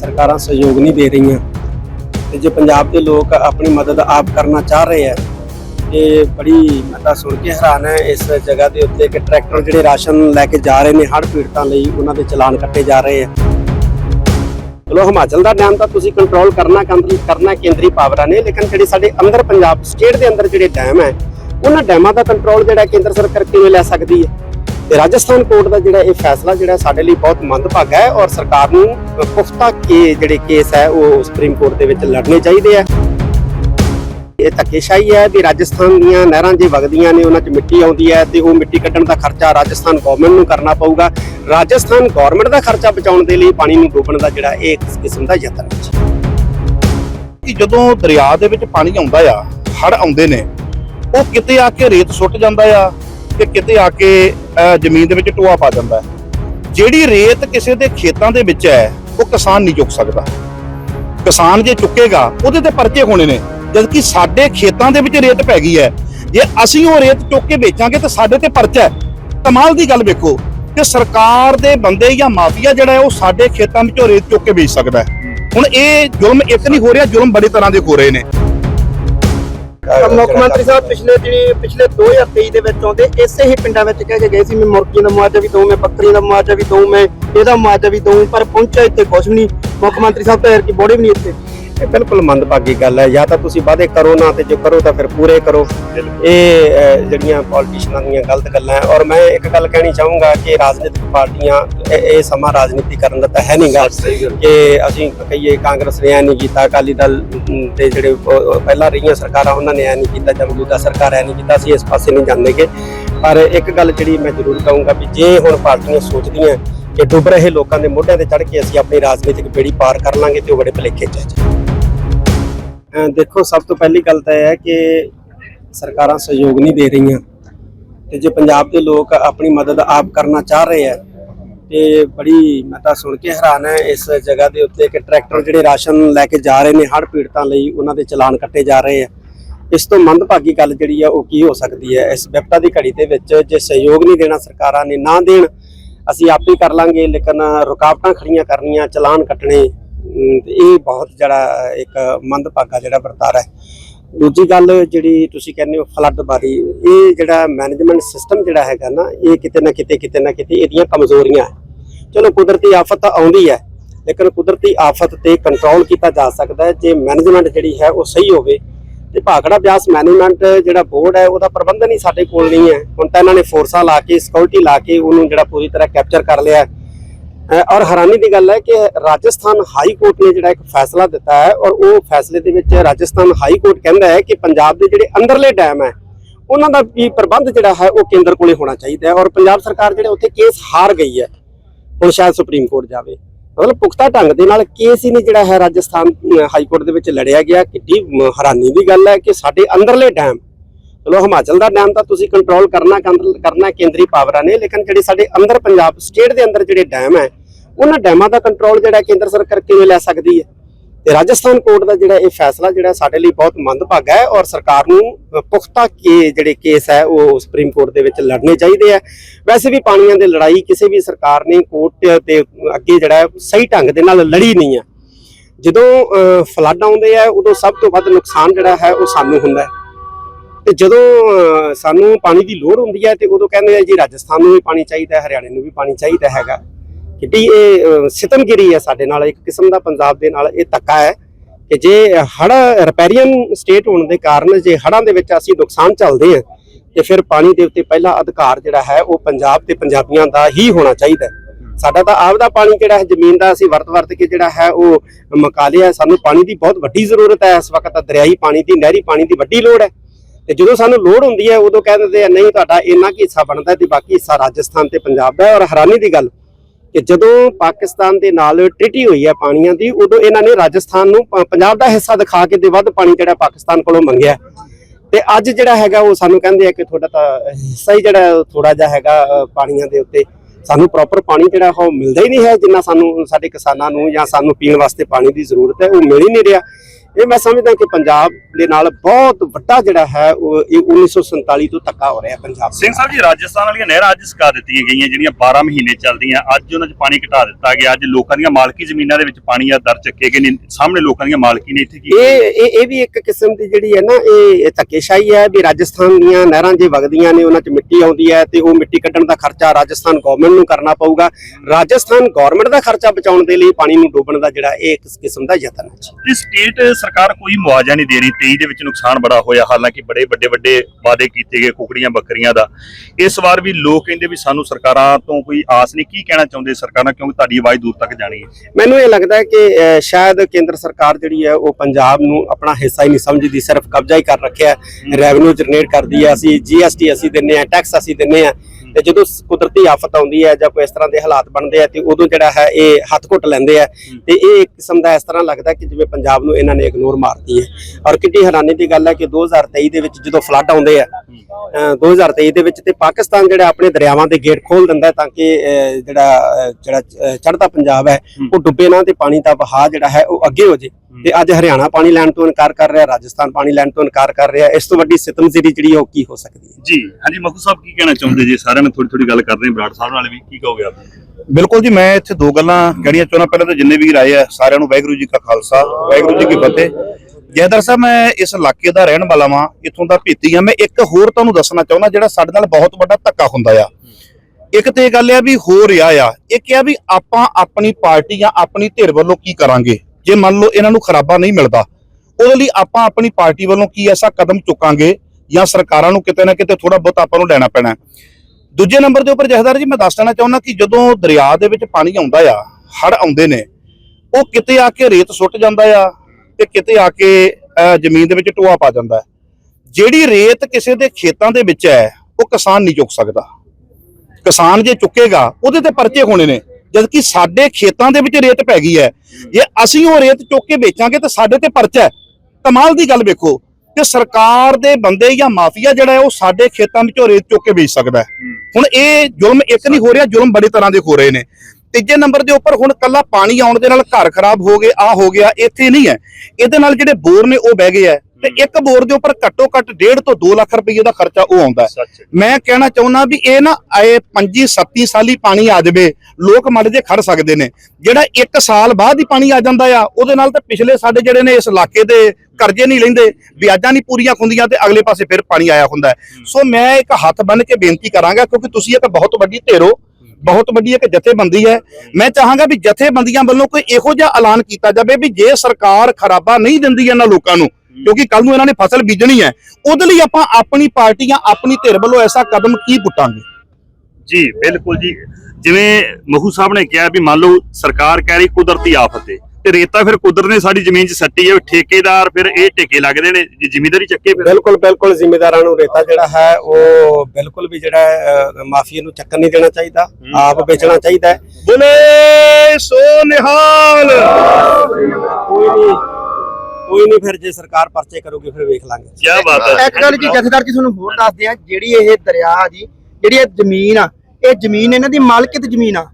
ਸਰਕਾਰਾਂ ਸਹਿਯੋਗ ਨਹੀਂ ਦੇ ਰਹੀਆਂ। ਤੇ ਜੇ ਪੰਜਾਬ ਦੇ ਲੋਕ ਆਪਣੀ ਮਦਦ ਆਪ ਕਰਨਾ ਚਾਹ ਰਹੇ ਆ ਇਹ ਬੜੀ ਮੈਂ ਸੁਣ ਕੇ ਹੈਰਾਨ ਹੈ ਇਸ ਜਗ੍ਹਾ ਦੇ ਉੱਤੇ ਕਿ ਟਰੈਕਟਰ ਜਿਹੜੇ ਰਾਸ਼ਨ ਲੈ ਕੇ ਜਾ ਰਹੇ ਨੇ ਹੜ੍ਹ ਪੀੜਤਾਂ ਲਈ, ਉਹਨਾਂ ਦੇ ਚਲਾਨ ਕੱਟੇ ਜਾ ਰਹੇ ਆ। ਚਲੋ, ਹਿਮਾਚਲ ਦਾ ਡੈਮ ਤਾਂ ਤੁਸੀਂ ਕੰਟਰੋਲ ਕਰਨਾ ਕੰਟਰੋਲ ਕਰਨਾ ਕੇਂਦਰੀ ਪਾਵਰਾਂ ਨੇ, ਲੇਕਿਨ ਜਿਹੜੇ ਸਾਡੇ ਅੰਦਰ ਪੰਜਾਬ ਸਟੇਟ ਦੇ ਅੰਦਰ ਜਿਹੜੇ ਡੈਮ ਹੈ, ਉਹਨਾਂ ਡੈਮਾਂ ਦਾ ਕੰਟਰੋਲ ਜਿਹੜਾ ਕੇਂਦਰ ਸਰਕਾਰ ਕਿਵੇਂ ਲੈ ਸਕਦੀ ਹੈ? ਤੇ ਰਾਜਸਥਾਨ ਕੋਰਟ ਦਾ ਜਿਹੜਾ ਇਹ ਫੈਸਲਾ ਜਿਹੜਾ ਸਾਡੇ ਲਈ ਬਹੁਤ ਮੰਦਭਾਗਾ ਹੈ ਔਰ ਸਰਕਾਰ ਨੂੰ ਪੁਖਤਾ ਕੇ ਜਿਹੜੇ ਕੇਸ ਹੈ ਉਹ ਸੁਪਰੀਮ ਕੋਰਟ ਦੇ ਵਿੱਚ ਲੜਨੇ ਚਾਹੀਦੇ ਆ। ਇਹ ਧੱਕੇਸ਼ਾਹੀ ਹੈ ਵੀ ਰਾਜਸਥਾਨ ਦੀਆਂ ਨਹਿਰਾਂ ਜੇ ਵਗਦੀਆਂ ਨੇ, ਉਹਨਾਂ 'ਚ ਮਿੱਟੀ ਆਉਂਦੀ ਹੈ ਤੇ ਉਹ ਮਿੱਟੀ ਕੱਢਣ ਦਾ ਖਰਚਾ ਰਾਜਸਥਾਨ ਗਵਰਨਮੈਂਟ ਨੂੰ ਕਰਨਾ ਪਊਗਾ। ਰਾਜਸਥਾਨ ਗਵਰਨਮੈਂਟ ਦਾ ਖਰਚਾ ਬਚਾਉਣ ਦੇ ਲਈ ਪਾਣੀ ਨੂੰ ਡੋਬਣ ਦਾ ਜਿਹੜਾ ਇਹ ਕਿਸਮ ਦਾ ਯਤਨ ਹੈ। ਕਿ ਜਦੋਂ ਦਰਿਆ ਦੇ ਵਿੱਚ ਪਾਣੀ ਆਉਂਦਾ ਆ ਹੜ ਆਉਂਦੇ ਨੇ, ਉਹ ਕਿਤੇ ਆ ਕੇ ਰੇਤ ਸੁੱਟ ਜਾਂਦਾ ਆ ਤੇ ਕਿਤੇ ਆ ਕੇ ਜ਼ਮੀਨ ਦੇ ਵਿੱਚ ਟੋਆ ਪਾ ਜਾਂਦਾ ਜਿਹੜੀ ਰੇਤ ਕਿਸੇ ਦੇ ਖੇਤਾਂ ਦੇ ਵਿੱਚ ਹੈ, ਉਹ ਕਿਸਾਨ ਨਹੀਂ ਚੁੱਕ ਸਕਦਾ। ਕਿਸਾਨ ਜੇ ਚੁੱਕੇਗਾ, ਉਹਦੇ ਤੇ ਪਰਚੇ ਹੋਣੇ ਨੇ। ਜਦਕਿ ਸਾਡੇ ਖੇਤਾਂ ਦੇ ਵਿੱਚ ਰੇਤ ਪੈ ਗਈ ਹੈ, ਜੇ ਅਸੀਂ ਉਹ ਰੇਤ ਚੁੱਕ ਕੇ ਵੇਚਾਂਗੇ, ਤਾਂ ਸਾਡੇ ਤੇ ਪਰਚਾ ਹੈ। ਕਮਾਲ ਦੀ ਗੱਲ ਵੇਖੋ ਕਿ ਸਰਕਾਰ ਦੇ ਬੰਦੇ ਜਾਂ ਮਾਫੀਆ ਜਿਹੜਾ ਹੈ, ਉਹ ਸਾਡੇ ਖੇਤਾਂ ਵਿੱਚੋਂ ਰੇਤ ਚੁੱਕ ਕੇ ਵੇਚ ਸਕਦਾ ਹੈ। ਹੁਣ ਇਹ ਜ਼ੁਲਮ ਇੱਕ ਨਹੀਂ ਹੋ ਰਿਹਾ, ਜ਼ੁਲਮ ਬੜੀ ਤਰ੍ਹਾਂ ਦੇ ਹੋ ਰਹੇ ਨੇ। ਮੁੱਖ ਮੰਤਰੀ ਸਾਹਿਬ ਪਿਛਲੇ ਦਿਨੀ ਪਿਛਲੇ 2023 ਦੇ ਵਿੱਚ ਆਉਂਦੇ ਇਸੇ ਹੀ ਪਿੰਡਾਂ ਵਿੱਚ ਕਹਿ ਕੇ ਗਏ ਸੀ ਮੈਂ ਮੁਰਗੀ ਦਾ ਮੁਆਵਜ਼ਾ ਵੀ ਦਊਂ ਮੈਂ ਬੱਕਰੀ ਦਾ ਮੁਆਵਜ਼ਾ ਵੀ ਦਊਂ ਮੈਂ ਇਹਦਾ ਮੁਆਵਜ਼ਾ ਵੀ ਦਊਂ ਪਰ ਪਹੁੰਚਿਆ ਇੱਥੇ ਕੁਝ ਵੀ ਨਹੀਂ। ਮੁੱਖ ਮੰਤਰੀ ਸਾਹਿਬ ਤਾਂ ਕਿ ਬੋੜੇ ਵੀ ਨਹੀਂ ਇੱਥੇ। ਇਹ ਬਿਲਕੁਲ ਮੰਦਭਾਗੀ ਗੱਲ ਹੈ। ਜਾਂ ਤਾਂ ਤੁਸੀਂ ਵਾਅਦੇ ਕਰੋ ਨਾ ਤੇ ਜੋ ਕਰੋ ਤਾਂ ਫਿਰ ਪੂਰੇ ਕਰੋ। ਇਹ ਅਹ, ਜਿਹੜੀਆਂ ਪੋਲੀਟੀਸ਼ੀਅਨਾਂ ਦੀਆਂ ਗਲਤ ਗੱਲਾਂ ਹੈ। ਔਰ ਮੈਂ ਇੱਕ ਗੱਲ ਕਹਿਣੀ ਚਾਹੂੰਗਾ ਕਿ ਰਾਜਨੀਤਿਕ ਪਾਰਟੀਆਂ ਇਹ- ਇਹ ਸਮਾਂ ਰਾਜਨੀਤੀ ਕਰਨ ਦਾ ਤਾਂ ਹੈ ਨਹੀਂਗਾ ਕਿ ਅਸੀਂ ਕਹੀਏ ਕਾਂਗਰਸ ਨੇ ਐ ਨਹੀਂ ਕੀਤਾ ਅਕਾਲੀ ਦਲ ਅਮ, ਦੇ ਜਿਹੜੇ ਉਹ- ਉਹ ਪਹਿਲਾਂ ਰਹੀਆਂ ਸਰਕਾਰਾਂ ਉਹਨਾਂ ਨੇ ਐ ਨਹੀਂ ਕੀਤਾ ਜਾਂ ਮੌਜੂਦਾ ਸਰਕਾਰ ਐ ਨਹੀਂ ਕੀਤਾ ਅਸੀਂ ਇਸ ਪਾਸੇ ਨਹੀਂ ਜਾਂਦੇਗੇ। ਪਰ ਇੱਕ ਗੱਲ ਜਿਹੜੀ ਮੈਂ ਜ਼ਰੂਰ ਕਹੂੰਗਾ ਵੀ ਜੇ ਹੁਣ ਪਾਰਟੀਆਂ ਸੋਚਦੀਆਂ ਕਿ ਡੁੱਬ ਰਹੇ ਲੋਕਾਂ ਦੇ ਮੋਢਿਆਂ ਤੇ ਚੜ੍ਹ ਕੇ ਅਸੀਂ ਆਪਣੀ ਰਾਜਨੀਤਿਕ ਬੇੜੀ ਪਾਰ ਕਰ ਲਾਂਗੇ ਤੇ ਉਹ ਬੜੇ ਭਲੇਖੇ ਚ ਹੈ। ਜੀ। ਦੇਖੋ, ਸਭ ਤੋਂ ਪਹਿਲੀ ਗੱਲ ਤਾਂ ਇਹ ਹੈ ਕਿ ਸਰਕਾਰਾਂ ਸਹਿਯੋਗ ਨਹੀਂ ਦੇ ਰਹੀਆਂ। ਤੇ ਜੇ ਪੰਜਾਬ ਦੇ ਲੋਕ ਆਪਣੀ ਮਦਦ ਆਪ ਕਰਨਾ ਚਾਹ ਰਹੇ ਆ ਤੇ ਬੜੀ ਮੈਂ ਤਾਂ ਸੁਣ ਕੇ ਹੈਰਾਨ ਹੈ ਇਸ ਜਗ੍ਹਾ ਦੇ ਉੱਤੇ ਕਿ ਟਰੈਕਟਰ ਜਿਹੜੇ ਰਾਸ਼ਨ ਲੈ ਕੇ ਜਾ ਰਹੇ ਨੇ, ਹੜ੍ਹ ਪੀੜਤਾਂ ਲਈ ਉਹਨਾਂ ਦੇ ਚਲਾਨ ਕੱਟੇ ਜਾ ਰਹੇ ਆ ਇਸ ਤੋਂ ਮੰਦਭਾਗੀ ਗੱਲ ਜਿਹੜੀ ਆ ਉਹ ਕੀ ਹੋ ਸਕਦੀ ਹੈ? ਇਸ ਵਿਪਤਾ ਦੀ ਘੜੀ ਦੇ ਵਿੱਚ ਜੇ ਸਹਿਯੋਗ ਨਹੀਂ ਦੇਣਾ ਸਰਕਾਰਾਂ ਨੇ ਨਾ ਦੇਣ, ਅਸੀਂ ਆਪੇ ਕਰ ਲਾਂਗੇ, ਲੇਕਿਨ ਰੁਕਾਵਟਾਂ ਖੜੀਆਂ ਕਰਨੀਆਂ, ਚਲਾਨ ਕੱਟਣੇ ਇਹ ਬਹੁਤ ਜਿਹੜਾ ਇੱਕ ਮੰਦਭਾਗਾ ਜਿਹੜਾ ਵਰਤਾਰਾ ਹੈ। ਦੂਜੀ ਗੱਲ ਜਿਹੜੀ ਤੁਸੀਂ ਕਹਿੰਦੇ ਹੋ ਫਲੱਡ ਬਾਰੇ, ਇਹ ਜਿਹੜਾ ਮੈਨੇਜਮੈਂਟ ਸਿਸਟਮ ਜਿਹੜਾ ਹੈਗਾ ਨਾ, ਇਹ ਕਿਤੇ ਨਾ ਕਿਤੇ ਕਿਤੇ ਨਾ ਕਿਤੇ ਇਹਦੀਆਂ ਕਮਜ਼ੋਰੀਆਂ ਹੈ। ਚਲੋ ਕੁਦਰਤੀ ਆਫਤ ਤਾਂ ਆਉਂਦੀ ਹੈ, ਲੇਕਿਨ ਕੁਦਰਤੀ ਆਫਤ ਤੇ ਕੰਟਰੋਲ ਕੀਤਾ ਜਾ ਸਕਦਾ ਹੈ। ਜੇ ਮੈਨੇਜਮੈਂਟ ਜਿਹੜੀ ਹੈ ਉਹ ਸਹੀ ਹੋਵੇ, ਤੇ ਭਾਖੜਾ ਬਿਆਸ ਮੈਨੇਜਮੈਂਟ ਜਿਹੜਾ ਬੋਰਡ ਹੈ, ਉਹਦਾ ਪ੍ਰਬੰਧਨ ਹੀ ਸਾਡੇ ਕੋਲ ਨਹੀਂ ਹੈ। ਹੁਣ ਤਾਂ ਇਹਨਾਂ ਨੇ ਫੋਰਸਾਂ ਲਾ ਕੇ ਸਿਕਿਉਰਿਟੀ ਲਾ ਕੇ ਉਹਨੂੰ ਜਿਹੜਾ ਪੂਰੀ ਤਰ੍ਹਾਂ ਕੈਪਚਰ ਕਰ ਲਿਆ ਔਰ ਹੈਰਾਨੀ ਦੀ ਗੱਲ ਹੈ ਕਿ ਰਾਜਸਥਾਨ ਹਾਈ ਕੋਰਟ ਨੇ ਜਿਹੜਾ ਇੱਕ ਫੈਸਲਾ ਦਿੱਤਾ ਹੈ ਔਰ ਉਹ ਫੈਸਲੇ ਦੇ ਵਿੱਚ ਰਾਜਸਥਾਨ ਹਾਈ ਕੋਰਟ ਕਹਿੰਦਾ ਹੈ ਕਿ ਪੰਜਾਬ ਦੇ ਜਿਹੜੇ ਅੰਦਰਲੇ ਡੈਮ ਹੈ, ਉਹਨਾਂ ਦਾ ਵੀ ਪ੍ਰਬੰਧ ਜਿਹੜਾ ਹੈ ਉਹ ਕੇਂਦਰ ਕੋਲੇ ਹੋਣਾ ਚਾਹੀਦਾ ਹੈ ਔਰ ਪੰਜਾਬ ਸਰਕਾਰ ਜਿਹੜੇ ਉੱਥੇ ਕੇਸ ਹਾਰ ਗਈ ਹੈ, ਹੁਣ ਸ਼ਾਇਦ ਸੁਪਰੀਮ ਕੋਰਟ ਜਾਵੇ। ਮਤਲਬ ਪੁਖਤਾ ਢੰਗ ਦੇ ਨਾਲ ਕੇਸ ਹੀ ਨਹੀਂ ਜਿਹੜਾ ਹੈ ਰਾਜਸਥਾਨ ਹਾਈ ਕੋਰਟ ਦੇ ਵਿੱਚ ਲੜਿਆ ਗਿਆ। ਕਿੱਡੀ ਹੈਰਾਨੀ ਦੀ ਗੱਲ ਹੈ ਕਿ ਸਾਡੇ ਅੰਦਰਲੇ ਡੈਮ ਚਲੋ ਹਿਮਾਚਲ ਦਾ ਡੈਮ ਤਾਂ ਤੁਸੀਂ ਕੰਟਰੋਲ ਕਰਨਾ ਕੰਟਰੋਲ ਕਰਨਾ ਕੇਂਦਰੀ ਪਾਵਰਾਂ ਨੇ, ਲੇਕਿਨ ਜਿਹੜੇ ਸਾਡੇ ਅੰਦਰ ਪੰਜਾਬ ਸਟੇਟ ਦੇ ਅੰਦਰ ਜਿਹੜੇ ਡੈਮ ਹੈ ਉਹਨਾਂ ਡੈਮਾਂ ਦਾ ਕੰਟਰੋਲ ਜਿਹੜਾ ਕੇਂਦਰ ਸਰਕਾਰ ਕਿਵੇਂ ਲੈ ਸਕਦੀ ਹੈ? ਤੇ ਰਾਜਸਥਾਨ ਕੋਰਟ ਦਾ ਜਿਹੜਾ ਇਹ ਫੈਸਲਾ ਜਿਹੜਾ ਸਾਡੇ ਲਈ ਬਹੁਤ ਮੰਦਭਾਗਾ ਹੈ ਔਰ ਸਰਕਾਰ ਨੂੰ ਪੁਖਤਾ ਕੇ ਜਿਹੜੇ ਕੇਸ ਹੈ ਉਹ ਸੁਪਰੀਮ ਕੋਰਟ ਦੇ ਵਿੱਚ ਲੜਨੇ ਚਾਹੀਦੇ ਆ ਵੈਸੇ ਵੀ ਪਾਣੀਆਂ ਦੇ ਲੜਾਈ ਕਿਸੇ ਵੀ ਸਰਕਾਰ ਨੇ ਕੋਰਟ ਤੇ ਅੱਗੇ ਜਿਹੜਾ ਸਹੀ ਢੰਗ ਦੇ ਨਾਲ ਲੜੀ ਨਹੀਂ ਹੈ। ਜਦੋਂ ਫਲੱਡ ਆਉਂਦੇ ਆ ਉਦੋਂ ਸਭ ਤੋਂ ਵੱਧ ਨੁਕਸਾਨ ਜਿਹੜਾ ਹੈ ਉਹ ਸਾਨੂੰ ਹੁੰਦਾ ਹੈ। ਤੇ ਜਦੋਂ ਅ, ਸਾਨੂੰ ਪਾਣੀ ਦੀ ਲੋੜ ਹੁੰਦੀ ਹੈ ਤੇ ਉਦੋਂ ਕਹਿੰਦੇ ਆ ਜੀ ਰਾਜਸਥਾਨ ਨੂੰ ਵੀ ਪਾਣੀ ਚਾਹੀਦਾ ਹੈ ਹਰਿਆਣੇ ਨੂੰ ਵੀ ਪਾਣੀ ਚਾਹੀਦਾ ਹੈਗਾ। ਕਿੱਡੀ ਇਹ ਅ, ਸਿਤਮਗਿਰੀ ਹੈ ਸਾਡੇ ਨਾਲ ਇੱਕ ਕਿਸਮ ਦਾ ਪੰਜਾਬ ਦੇ ਨਾਲ ਇਹ ਧੱਕਾ ਹੈ ਕਿ ਜੇ ਹੜ ਰਿਪੈਰੀਅਨ ਸਟੇਟ ਹੋਣ ਦੇ ਕਾਰਨ ਜੇ ਹੜਾਂ ਦੇ ਵਿੱਚ ਅਸੀਂ ਨੁਕਸਾਨ ਚੱਲਦੇ ਹਾਂ ਤੇ ਫਿਰ ਪਾਣੀ ਦੇ ਉੱਤੇ ਪਹਿਲਾ ਅਧਿਕਾਰ ਜਿਹੜਾ ਹੈ ਉਹ ਪੰਜਾਬ ਤੇ ਪੰਜਾਬੀਆਂ ਦਾ ਹੀ ਹੋਣਾ ਚਾਹੀਦਾ ਸਾਡਾ ਤਾਂ ਆਪਦਾ ਪਾਣੀ ਜਿਹੜਾ ਹੈ? ਜ਼ਮੀਨ ਦਾ ਅਸੀਂ ਵਰਤ ਵਰਤ ਕੇ ਜਿਹੜਾ ਹੈ ਉਹ ਮੁਕਾ ਲਿਆ ਸਾਨੂੰ ਪਾਣੀ ਦੀ ਬਹੁਤ ਵੱਡੀ ਜ਼ਰੂਰਤ ਹੈ। ਇਸ ਵਕਤ ਦਰਿਆਈ ਪਾਣੀ ਦੀ ਨਹਿਰੀ ਪਾਣੀ ਦੀ ਵੱਡੀ ਲੋੜ ਹੈ। ਤੇ ਜਦੋਂ ਸਾਨੂੰ ਲੋੜ ਹੁੰਦੀ ਹੈ ਉਦੋਂ ਕਹਿ ਦਿੰਦੇ ਆ ਨਹੀਂ ਤੁਹਾਡਾ ਇੰਨਾ ਕੀ ਹਿੱਸਾ ਬਣਦਾ ਤੇ ਬਾਕੀ ਹਿੱਸਾ ਰਾਜਸਥਾਨ ਤੇ ਪੰਜਾਬ ਦਾ ਔਰ ਹੈਰਾਨੀ ਦੀ ਗੱਲ ਕਿ ਜਦੋਂ ਪਾਕਿਸਤਾਨ ਦੇ ਨਾਲ ਟ੍ਰਿਟੀ ਹੋਈ ਹੈ ਪਾਣੀਆਂ ਦੀ, ਉਦੋਂ ਇਹਨਾਂ ਨੇ ਰਾਜਸਥਾਨ ਨੂੰ ਪੰਜਾਬ ਦਾ ਹਿੱਸਾ ਦਿਖਾ ਕੇ ਤੇ ਵੱਧ ਪਾਣੀ ਜਿਹੜਾ ਪਾਕਿਸਤਾਨ ਕੋਲੋਂ ਮੰਗਿਆ। ਤੇ ਅੱਜ ਜਿਹੜਾ ਹੈਗਾ, ਉਹ ਸਾਨੂੰ ਕਹਿੰਦੇ ਆ ਕਿ ਤੁਹਾਡਾ ਤਾਂ ਹਿੱਸਾ ਹੀ ਜਿਹੜਾ ਥੋੜਾ ਜਿਹਾ ਹੈਗਾ ਪਾਣੀਆਂ ਦੇ ਉੱਤੇ। ਸਾਨੂੰ ਪ੍ਰੋਪਰ ਪਾਣੀ ਜਿਹੜਾ, ਉਹ ਮਿਲਦਾ ਹੀ ਨਹੀਂ ਹੈ, ਜਿੰਨਾ ਸਾਨੂੰ ਸਾਡੇ ਕਿਸਾਨਾਂ ਨੂੰ ਜਾਂ ਸਾਨੂੰ ਪੀਣ ਵਾਸਤੇ ਪਾਣੀ ਦੀ ਜ਼ਰੂਰਤ ਹੈ, ਉਹ ਮਿਲ ਹੀ ਨਹੀਂ ਰਿਹਾ। ਇਹ ਮੈਂ ਸਮਝਦਾ ਕਿ ਪੰਜਾਬ ਦੇ ਨਾਲ ਬਹੁਤ ਵੱਡਾ ਜਿਹੜਾ ਹੈ ਉਹ ਇਹ 1947 ਤੋਂ ਧੱਕਾ ਹੋ ਰਿਹਾ ਪੰਜਾਬ ਸਿੰਘ ਸਾਹਿਬ ਜੀ ਰਾਜਸਥਾਨ ਵਾਲੀਆਂ ਨਹਿਰਾਂ ਅੱਜ ਸਕਾ ਦਿੱਤੀਆਂ ਗਈਆਂ ਜਿਹੜੀਆਂ 12 ਮਹੀਨੇ ਚੱਲਦੀਆਂ। ਅੱਜ ਉਹਨਾਂ 'ਚ ਪਾਣੀ ਘਟਾ ਦਿੱਤਾ ਗਿਆ। ਅੱਜ ਲੋਕਾਂ ਦੀਆਂ ਮਾਲਕੀ ਜ਼ਮੀਨਾਂ ਦੇ ਵਿੱਚ ਪਾਣੀ ਆ ਦਰ ਚੱਕੇ ਗਏ ਨੇ। ਸਾਹਮਣੇ ਲੋਕਾਂ ਦੀਆਂ ਮਾਲਕੀ ਨੇ ਇੱਥੇ ਕੀ ਇਹ ਇਹ ਇਹ ਵੀ ਇੱਕ ਕਿਸਮ ਦੀ ਜਿਹੜੀ ਹੈ ਨਾ ਇਹ ਧੱਕੇਸ਼ਾਹੀ ਹੈ ਵੀ ਰਾਜਸਥਾਨ ਦੀਆਂ ਨਹਿਰਾਂ ਜੇ ਵਗਦੀਆਂ ਨੇ ਉਹਨਾਂ 'ਚ ਮਿੱਟੀ ਆਉਂਦੀ ਹੈ ਤੇ ਉਹ ਮਿੱਟੀ ਕੱਢਣ ਦਾ ਖਰਚਾ ਰਾਜਸਥਾਨ ਗਵਰਨਮੈਂਟ ਨੂੰ ਕਰਨਾ ਪਊਗਾ। ਰਾਜਸਥਾਨ ਗਵਰਨਮੈਂਟ ਦਾ ਖਰਚਾ ਬਚਾਉਣ ਦੇ ਲਈ ਪਾਣੀ ਨੂੰ ਡੋਬਣ ਦਾ ਜਿਹੜਾ ਇਹ ਇੱਕ ਕਿਸਮ ਦਾ ਯਤਨ ਹੈ ਜੀ। ਸਟੇਟ ਸਰਕਾਰ ਕੋਈ ਮੁਆਵਜ਼ਾ ਨਹੀਂ ਦੇ ਰਹੀ 23 ਦੇ ਵਿੱਚ ਨੁਕਸਾਨ ਬੜਾ ਹੋਇਆ ਹਾਲਾਂਕਿ ਬੜੇ ਵੱਡੇ ਵੱਡੇ ਵਾਅਦੇ ਕੀਤੇ ਗਏ ਕੁਕੜੀਆਂ ਬੱਕਰੀਆਂ ਦਾ। ਇਸ ਵਾਰ ਵੀ ਲੋਕ ਕਹਿੰਦੇ ਵੀ ਸਾਨੂੰ ਸਰਕਾਰਾਂ ਤੋਂ ਕੋਈ ਆਸ ਨਹੀਂ ਕੀ ਕਹਿਣਾ ਚਾਹੁੰਦੇ ਸਰਕਾਰਾਂ ਕਿਉਂਕਿ ਤੁਹਾਡੀ ਆਵਾਜ਼ ਦੂਰ ਤੱਕ ਜਾਣੀ ਹੈ। ਮੈਨੂੰ ਇਹ ਲੱਗਦਾ ਹੈ ਕਿ ਸ਼ਾਇਦ ਕੇਂਦਰ ਸਰਕਾਰ ਜਿਹੜੀ ਹੈ ਉਹ ਪੰਜਾਬ ਨੂੰ ਆਪਣਾ ਹਿੱਸਾ ਹੀ ਨਹੀਂ ਸਮਝਦੀ ਸਿਰਫ ਕਬਜ਼ਾ ਹੀ ਕਰ ਰੱਖਿਆ ਰੈਵਨਿਊ ਜਨਰੇਟ ਕਰਦੀ ਹੈ ਅਸੀਂ ਜੀਐਸਟੀ ਅਸੀਂ ਦਿੰਨੇ ਆ ਟੈਕਸ ਅਸੀਂ ਦਿੰਨੇ ਆ ਤੇ ਜਦੋਂ ਕੁਦਰਤੀ ਆਫਤ ਆਉਂਦੀ ਹੈ ਜਾਂ ਕੋਈ ਇਸ ਤਰ੍ਹਾਂ ਦੇ ਹਾਲਾਤ ਬਣਦੇ ਆ ਤੇ ਉਦੋਂ ਜਿਹੜਾ ਹੈ ਇਹ ਹੱਥ ਘੁੱਟ ਲੈਂਦੇ ਆ ਤੇ ਇਹ ਇੱਕ ਕਿਸਮ ਦਾ ਇਸ ਤਰ੍ਹਾਂ ਲੱਗਦਾ ਕਿ ਜਿਵੇਂ ਪੰਜਾਬ ਨੂੰ ਇਹਨਾਂ ਨੇ ਇਗਨੋਰ ਮਾਰਤੀ ਹੈ। ਔਰ ਕਿੰਨੀ ਹੈਰਾਨੀ ਦੀ ਗੱਲ ਹੈ ਕਿ 2023 ਦੇ ਵਿੱਚ ਜਦੋਂ ਫਲੱਡ ਆਉਂਦੇ ਆ ਅਹ 2023 ਦੇ ਵਿੱਚ ਤੇ ਪਾਕਿਸਤਾਨ ਜਿਹੜਾ ਆਪਣੇ ਦਰਿਆਵਾਂ ਦੇ ਗੇਟ ਖੋਲ ਦਿੰਦਾ ਹੈ ਤਾਂ ਕਿ ਜਿਹੜਾ ਜਿਹੜਾ ਚੜ੍ਹਦਾ ਪੰਜਾਬ ਹੈ। ਉਹ ਡੁੱਬੇ ਨਾ ਤੇ ਪਾਣੀ ਦਾ ਵਹਾਅ ਜਿਹੜਾ ਹੈ ਉਹ ਅੱਗੇ ਹੋ ਜੇ। ਤੇ ਅੱਜ ਹਰਿਆਣਾ ਪਾਣੀ ਲੈਣ ਤੋਂ ਇਨਕਾਰ ਕਰ ਰਿਹਾ ਰਾਜਸਥਾਨ ਪਾਣੀ ਲੈਣ ਤੋਂ ਇਨਕਾਰ ਕਰ ਰਿਹਾ ਇਸ ਤੋਂ ਵੱਡੀ ਸਿਤਮਜ਼ਰੀ ਜਿਹੜੀ ਉਹ ਕੀ ਹੋ ਸਕਦੀ ਹੈ? ਜੀ ਹਾਂਜੀ ਮਖੂ ਸਾਹਿਬ ਕੀ ਕਹਿਣਾ ਚਾਹੁੰਦੇ ਜੀ? ਸਾਰਿਆਂ ਨੇ ਥੋੜੀ ਥੋੜੀ ਗੱਲ ਕਰਦੇ ਨੇ ਬਰਾੜ ਸਾਹਿਬ ਨਾਲ ਵੀ ਕੀ ਕਹੋਗੇ ਆਪ? ਬਿਲਕੁਲ ਜੀ ਮੈਂ ਇੱਥੇ ਦੋ ਗੱਲਾਂ ਕਹਿਣੀਆਂ ਚਾਹੁੰਦਾ ਪਹਿਲਾਂ ਤਾਂ ਜਿੰਨੇ ਵੀਰ ਆਏ ਆ ਸਾਰਿਆਂ ਨੂੰ ਵਾਹਿਗੁਰੂ ਜੀ ਕਾ ਖਾਲਸਾ ਵਾਹਿਗੁਰੂ ਜੀ ਕੀ ਫਤਿਹ। ਜੈਦਰ ਸਾਹਿਬ ਮੈਂ ਇਸ ਇਲਾਕੇ ਦਾ ਰਹਿਣ ਵਾਲਾ ਵਾਂ ਇੱਥੋਂ ਦਾ ਭੇਤੀ ਆ। ਮੈਂ ਇੱਕ ਹੋਰ ਤੁਹਾਨੂੰ ਦੱਸਣਾ ਚਾਹੁੰਦਾ ਜਿਹੜਾ ਸਾਡੇ ਨਾਲ ਬਹੁਤ ਵੱਡਾ ਧੱਕਾ ਹੁੰਦਾ ਆ। ਇੱਕ ਤੇ ਇਹ ਗੱਲ ਆ ਵੀ ਹੋ ਰਿਹਾ ਆ ਇੱਕ ਆ ਵੀ ਆਪਾਂ ਆਪਣੀ ਪਾਰਟੀ ਜਾਂ ਆਪਣੀ ਧਿਰ ਵੱਲੋਂ ਕੀ ਕਰਾਂਗੇ? ਜੇ ਮੰਨ ਲਓ ਇਹਨਾਂ ਨੂੰ ਖਰਾਬਾ ਨਹੀਂ ਮਿਲਦਾ, ਉਹਦੇ ਲਈ ਆਪਾਂ ਆਪਣੀ ਪਾਰਟੀ ਵੱਲੋਂ ਕੀ ਐਸਾ ਕਦਮ ਚੁੱਕਾਂਗੇ ਜਾਂ ਸਰਕਾਰਾਂ ਨੂੰ ਕਿਤੇ ਨਾ ਕਿਤੇ ਥੋੜਾ ਬਹੁਤ ਆਪਾਂ ਨੂੰ ਲੈਣਾ ਪੈਣਾ ਦੂਜੇ ਨੰਬਰ ਦੇ ਉੱਪਰ ਜਹਦਾਰ ਜੀ, ਮੈਂ ਦੱਸ ਦੇਣਾ ਚਾਹੁੰਦਾ ਕਿ ਜਦੋਂ ਦਰਿਆ ਦੇ ਵਿੱਚ ਪਾਣੀ ਆਉਂਦਾ ਆ ਹੜ ਆਉਂਦੇ ਨੇ, ਉਹ ਕਿਤੇ ਆ ਕੇ ਰੇਤ ਸੁੱਟ ਜਾਂਦਾ ਆ ਤੇ ਕਿਤੇ ਆ ਕੇ ਜ਼ਮੀਨ ਦੇ ਵਿੱਚ ਟੋਆ ਪਾ ਜਾਂਦਾ ਜਿਹੜੀ ਰੇਤ ਕਿਸੇ ਦੇ ਖੇਤਾਂ ਦੇ ਵਿੱਚ ਹੈ, ਉਹ ਕਿਸਾਨ ਨਹੀਂ ਚੁੱਕ ਸਕਦਾ। ਕਿਸਾਨ ਜੇ ਚੁੱਕੇਗਾ, ਉਹਦੇ ਤੇ ਪਰਚੇ ਹੋਣੇ ਨੇ। ਜਦਕਿ ਸਾਡੇ ਖੇਤਾਂ ਦੇ ਵਿੱਚ ਰੇਤ ਪੈ ਗਈ ਹੈ। ਜੇ ਅਸੀਂ ਉਹ ਰੇਤ ਚੁੱਕ ਕੇ ਵੇਚਾਂਗੇ ਤਾਂ ਸਾਡੇ ਤੇ ਪਰਚਾ ਹੈ। ਕਮਾਲ ਦੀ ਗੱਲ ਵੇਖੋ ਕਿ ਸਰਕਾਰ ਦੇ ਬੰਦੇ ਜਾਂ ਮਾਫੀਆ ਜਿਹੜਾ ਹੈ ਉਹ ਸਾਡੇ ਖੇਤਾਂ ਵਿੱਚੋਂ ਰੇਤ ਚੁੱਕ ਕੇ ਵੇਚ ਸਕਦਾ ਹੈ। ਹੁਣ ਇਹ ਜ਼ੁਲਮ ਇੱਕ ਨਹੀਂ ਹੋ ਰਿਹਾ ਜ਼ੁਲਮ ਬੜੇ ਤਰ੍ਹਾਂ ਦੇ ਹੋ ਰਹੇ ਨੇ। ਤੀਜੇ ਨੰਬਰ ਦੇ ਉੱਪਰ ਹੁਣ ਕੱਲਾ ਪਾਣੀ ਆਉਣ ਦੇ ਨਾਲ ਘਰ ਖਰਾਬ ਹੋ ਗਏ ਆ ਹੋ ਗਿਆ ਇੱਥੇ ਨਹੀਂ ਹੈ। ਇਹਦੇ ਨਾਲ ਜਿਹੜੇ ਬੋਰ ਨੇ ਉਹ ਬਹਿ ਗਏ ਆ ਤੇ ਇੱਕ ਬੋਰ ਦੇ ਉੱਪਰ ਘੱਟੋ ਘੱਟ 1.5 ਤੋਂ 2 ਲੱਖ ਰੁਪਏ ਦਾ ਖਰਚਾ ਉਹ ਆਉਂਦਾ ਮੈਂ ਕਹਿਣਾ ਚਾਹੁੰਦਾ ਵੀ ਇਹ ਨਾ ਆਏ 25 27 ਸਾਲੀ ਪਾਣੀ ਆ ਜਾਵੇ ਲੋਕ ਮੜ ਜੇ ਖੜ ਸਕਦੇ ਨੇ। ਜਿਹੜਾ 1 ਸਾਲ ਬਾਅਦ ਹੀ ਪਾਣੀ ਆ ਜਾਂਦਾ ਆ ਉਹਦੇ ਨਾਲ ਤਾਂ ਪਿਛਲੇ ਸਾਡੇ ਜਿਹੜੇ ਨੇ ਇਸ ਇਲਾਕੇ ਦੇ ਕਰਜ਼ੇ ਨਹੀਂ ਲੈਂਦੇ ਵਿਆਜਾਂ ਨਹੀਂ ਪੂਰੀਆਂ ਹੁੰਦੀਆਂ ਤੇ ਅਗਲੇ ਪਾਸੇ ਫਿਰ ਪਾਣੀ ਆਇਆ ਹੁੰਦਾ। ਸੋ ਮੈਂ ਇੱਕ ਹੱਥ ਬੰਨ ਕੇ ਬੇਨਤੀ ਕਰਾਂਗਾ ਕਿਉਂਕਿ ਤੁਸੀਂ ਇੱਕ ਬਹੁਤ ਵੱਡੀ ਢੇਰੋ ਬਹੁਤ ਵੱਡੀ ਇੱਕ ਜਥੇਬੰਦੀ ਹੈ। ਮੈਂ ਚਾਹਾਂਗਾ ਵੀ ਜਥੇਬੰਦੀਆਂ ਵੱਲੋਂ ਕੋਈ ਇਹੋ ਜਿਹਾ ਐਲਾਨ ਕੀਤਾ ਜਾਵੇ ਵੀ ਜੇ ਸਰਕਾਰ ਖਰਾਬਾ ਨਹੀਂ ਦਿੰਦੀ ਇਹਨਾਂ ਲੋਕਾਂ ਨੂੰ ਕਿਉਂਕਿ ਕੱਲ ਨੂੰ ਇਹਨਾਂ ਨੇ ਫਸਲ ਬੀਜਣੀ ਹੈ ਉਹਦੇ ਲਈ ਆਪਾਂ ਆਪਣੀ ਪਾਰਟੀ ਜਾਂ ਆਪਣੀ ਧਿਰ ਵੱਲੋਂ ਐਸਾ ਕਦਮ ਕੀ ਪੁੱਟਾਂਗੇ? ਜੀ ਬਿਲਕੁਲ ਜੀ। ਜਿਵੇਂ ਮਖੂ ਸਾਹਿਬ ਨੇ ਕਿਹਾ ਵੀ ਮੰਨ ਲਓ ਸਰਕਾਰ ਕਹਿ ਰਹੀ ਕੁਦਰਤੀ ਆਫਤ ਹੈ ਤੇ ਰੇਤਾ ਫਿਰ ਕੁਦਰਤ ਨੇ ਸਾਡੀ ਜ਼ਮੀਨ 'ਚ ਸੱਟੀ ਹੈ ਠੇਕੇਦਾਰ ਫਿਰ ਇਹ ਟਿੱਕੇ ਲੱਗਦੇ ਨੇ ਜੇ ਜ਼ਿਮੀਂਦਾਰੀ ਚੱਕੇ ਫਿਰ। ਬਿਲਕੁਲ ਬਿਲਕੁਲ ਜ਼ਿੰਮੇਦਾਰਾਂ ਨੂੰ ਰੇਤਾ ਜਿਹੜਾ ਹੈ ਉਹ ਬਿਲਕੁਲ ਵੀ ਜਿਹੜਾ ਮਾਫੀਆ ਨੂੰ ਚੱਕਰ ਨਹੀਂ ਦੇਣਾ ਚਾਹੀਦਾ ਆਪ ਵੇਚਣਾ ਚਾਹੀਦਾ ਬੋਲੇ ਸੋ ਨਿਹਾਲ। ਕੋਈ ਨਹੀਂ ਕੋਈ ਨਹੀਂ ਫਿਰ ਜੇ ਸਰਕਾਰ ਪਰਚੇ ਕਰੂਗੀ ਫਿਰ ਵੇਖ ਲਾਂਗੇ। ਕੀ ਬਾਤ ਹੈ। ਇੱਕ ਗੱਲ ਜੀ ਜਥੇਦਾਰ ਜੀ ਤੁਹਾਨੂੰ ਹੋਰ ਦੱਸਦੇ ਆ ਜਿਹੜੀ ਇਹ ਦਰਿਆ ਜੀ ਜਿਹੜੀ ਇਹ ਜ਼ਮੀਨ ਆ ਇਹ ਜ਼ਮੀਨ ਇਹਨਾਂ ਦੀ ਮਾਲਕੀਅਤ ਜ਼ਮੀਨ ਆ।